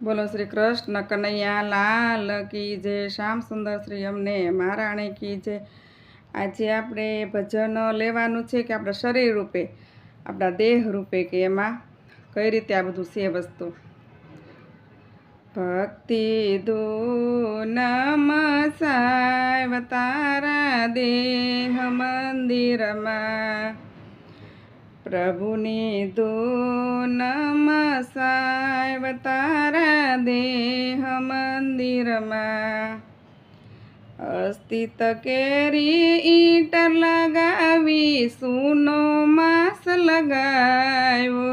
બોલો શ્રી કૃષ્ણ કનૈયા લાલ કી જે શ્યામ સુંદર શ્રી અમને, મહારાણી કી જે આજે આપણે ભજન લેવાનું છે કે આપણા શરીર રૂપે, આપણા દેહ રૂપે કે એમાં કઈ રીતે આ બધું છે વસ્તુ? ભક્તિ નમ સાવ તારા દેહ મંદિરમાં. પ્રભુની નમ સાવ તારા દેહ મંદિરમાં અસ્તિત કેરી ઈટ લગાવી સૂનો માસ લગાવ્યો.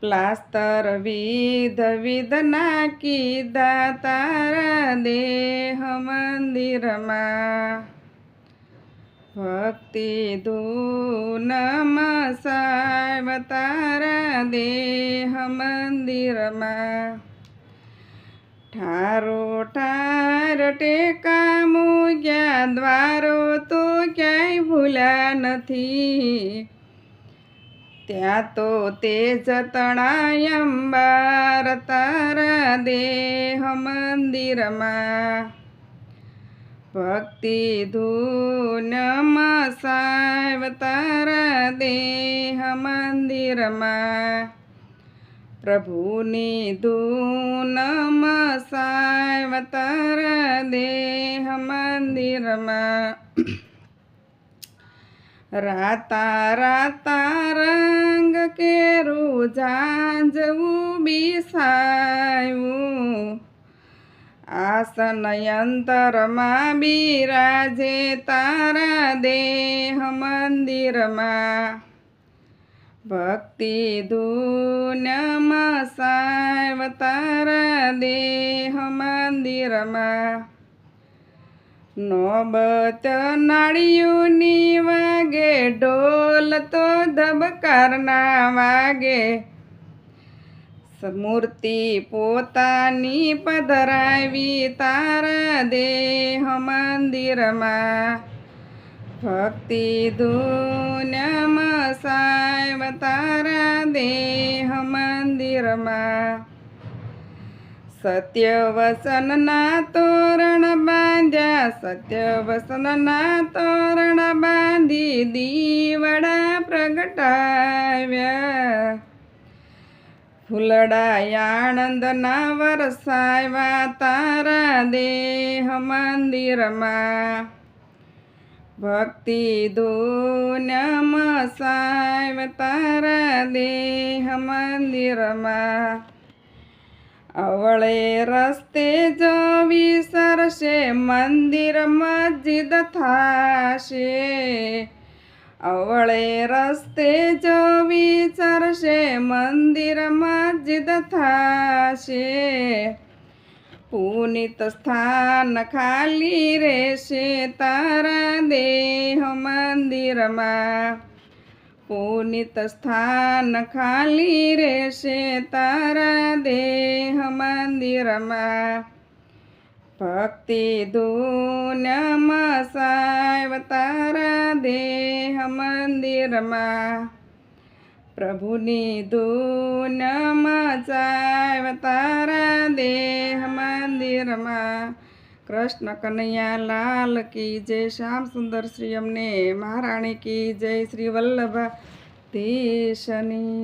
પ્લાસ્તર વિધ વિધ નાકી તારા દેહ મંદિરમાં ભક્તિ ધૂનમ સાવ તારા દેહ મંદિરમાં. ઠારો ઠાર ટેકા મૂક્યા, દ્વારો તો ક્યાંય ભૂલ્યા નથી. ત્યાં તો તે જતણાય અંબાર તારા દેહ મંદિરમાં. ભક્તિ ધૂનમ સાવ તારા દેહ મંદિરમાં. પ્રભુની ધૂનમ સાવ તારા દેહ મંદિરમાં. રાતા રાતા રંગ કેરું જાંજવું બિસાયું. આસન યંતરમાં બિરાજે તારા દેહ મંદિરમાં. ભક્તિ ધૂનમ સાવ તારા દેહ મંદિરમાં. નોબત નાળિયુની વાગે, ઢોલ તો ધબકારના વાગે. મૂર્તિ પોતાની પધરાવી તારા દેહ મંદિરમાં. ભક્તિ ધૂનમ સાહેબ તારા દેહ મંદિરમાં. સત્ય વસનના તોરણ બાંધ્યા સત્ય વસનના તોરણ બાંધી દીવડા પ્રગટાવ્યા. ફૂલડા આનંદના વરસાવ્યા તારા દેહ મંદિરમાં ભક્તિ ધૂનમ સાવ તારા દેહ મંદિરમાં અવળે રસ્તે જો વિસરશે મંદિર મસ્જિદ થાશે અવળે રસ્તે જો વિસરશે મંદિર મસ્જિદ થશે. પુનિત સ્થાન ખાલી રહેશે તારા દેહ મંદિરમાં. પુનિત સ્થાન ખાલી રહેશે તારા દેહ મંદિરમાં. ભક્તિ ધૂનમ સાવ તારા દેહ મંદિરમાં. પ્રભુની ધૂનમ મચાય તારા દેહ મંદિરમાં. કૃષ્ણ કનૈયા લાલ કી જય, શ્યામ સુંદર શ્રી અમને મહારાણી કી જય, શ્રી વલ્લભ દેશની